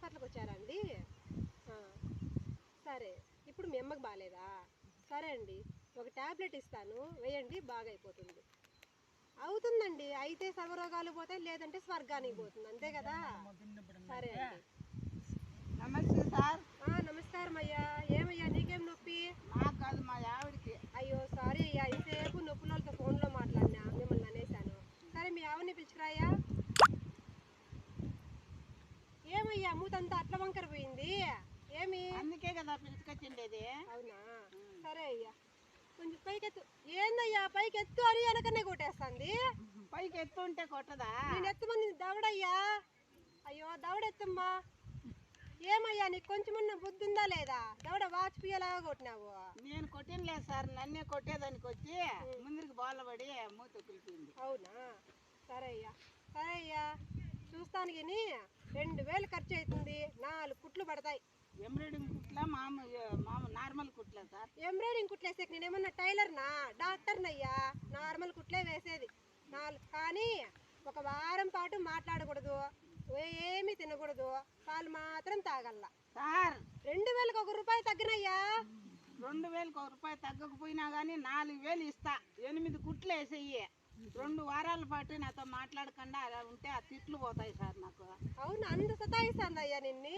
హాస్పిటల్కి వచ్చారండి ఆ, సరే ఇప్పుడు మీ అమ్మకి బాగాలేదా సరే అండి ఒక ట్యాబ్లెట్ ఇస్తాను వేయండి బాగా అయిపోతుంది అవుతుందండి అయితే సర్వరోగాలు పోతాయి లేదంటే స్వర్గానికి పోతుంది అంతే కదా? సరే అండి నమస్తే సార్ ఆ, నమస్కారం అయ్యా ఏమయ్యా నీకేం నొప్పి నాకు కాదు మా ఆవిడకి అయ్యో సారీ అయ్యా ఇంతసేపు నొప్పులతో ఫోన్లో మాట్లాడినా మిమ్మల్ని అనేశాను సరే మీ ఆవిడని పిలుచుకురాయ్యా ఏమయ్యా మూతంతా అట్ల వంకర పోయింది. ఏమి? అందుకే కదా పిలుచుకొచ్చిండేది అవునా? సరే అయ్యా. కొంచెం పైకెత్తు. ఏందయ్యా? పైకెత్తు అని వెనకనే కొట్టేస్తుంది. పైకి ఎత్తుంటే కొట్టదా? నేను ఎత్తమంది దవడయ్యా. అయ్యో దవడెత్తమ్మా. ఏమయ్యా నీకు కొంచెమన్నా బుద్ధి ఉందా లేదా? దవడ వాచిపోయేలాగా కొట్టినావు. నేను కొట్టినలేదు సార్. నన్నే కొట్టేదానికి వచ్చి ముందరికి బాలబడి మూత పిలిపింది అవునా? సరే అయ్యా. సరే అయ్యా. చూస్తాను కానీ రెండు వేలు ఖర్చు అవుతుంది నాలుగు కుట్లు పడతాయి. ఎంబ్రాయిడింగ్ కుట్ల? మాము మాము నార్మల్ కుట్ల సార్? ఎంబ్రాయిడింగ్ కుట్లు వేసేకి నేను ఏమన్నా టైలర్నా? డాక్టర్నయ్యా నార్మల్ కుట్లే వేసేది. నాలుగు కానీ ఒక వారం పాటు మాట్లాడకూడదు. ఏమీ తినకూడదు. పాలు మాత్రం తాగల్ల. సార్! రెండు వేలకు ఒక రూపాయి తగ్గినయ్యా. రెండు వేలకు ఒక రూపాయి తగ్గకపోయినా కానీ నాలుగు వేలు ఇస్తా. ఎనిమిది కుట్లు వేసేయి. రెండు వారాల పాటు నాతో మాట్లాడకుండా అలా ఉంటే ఆ తిట్లు పోతాయి సార్ నాకు. అవును? అంత సతాయిస్తాందయ్యా నిన్ని?